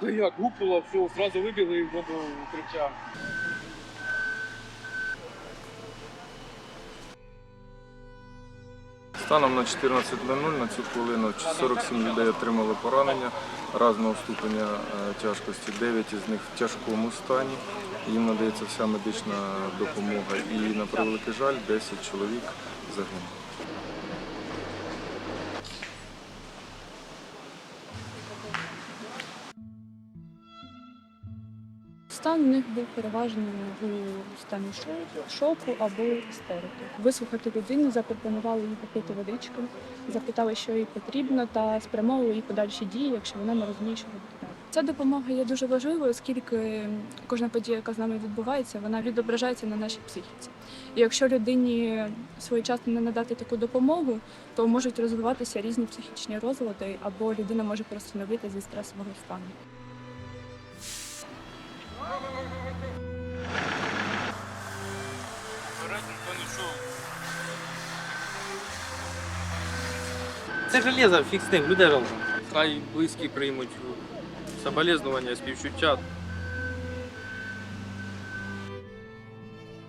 Та як, гупнуло, все, одразу вибігли в воду укриття. Станом на 14.00 на цю хвилину 47 людей отримали поранення різного ступеня е, тяжкості. 9 із них в тяжкому стані. Їм надається вся медична допомога. І на превеликий жаль, 10 чоловік загинули. Стан у них був переважно у стані шо- шоку або істерики. Вислухати людину, запропонували їй попити водички, запитали, що їй потрібно, та спрямовували їй подальші дії, якщо вона не розуміє, що робити. Ця допомога є дуже важливою, оскільки кожна подія, яка з нами відбувається, вона відображається на нашій психіці. І якщо людині своєчасно не надати таку допомогу, то можуть розвиватися різні психічні розлади, або людина може вийти зі стресового стану. Це железо фіг з тим, люди разом. Хай близькі приймуть соболезнування, співчуття.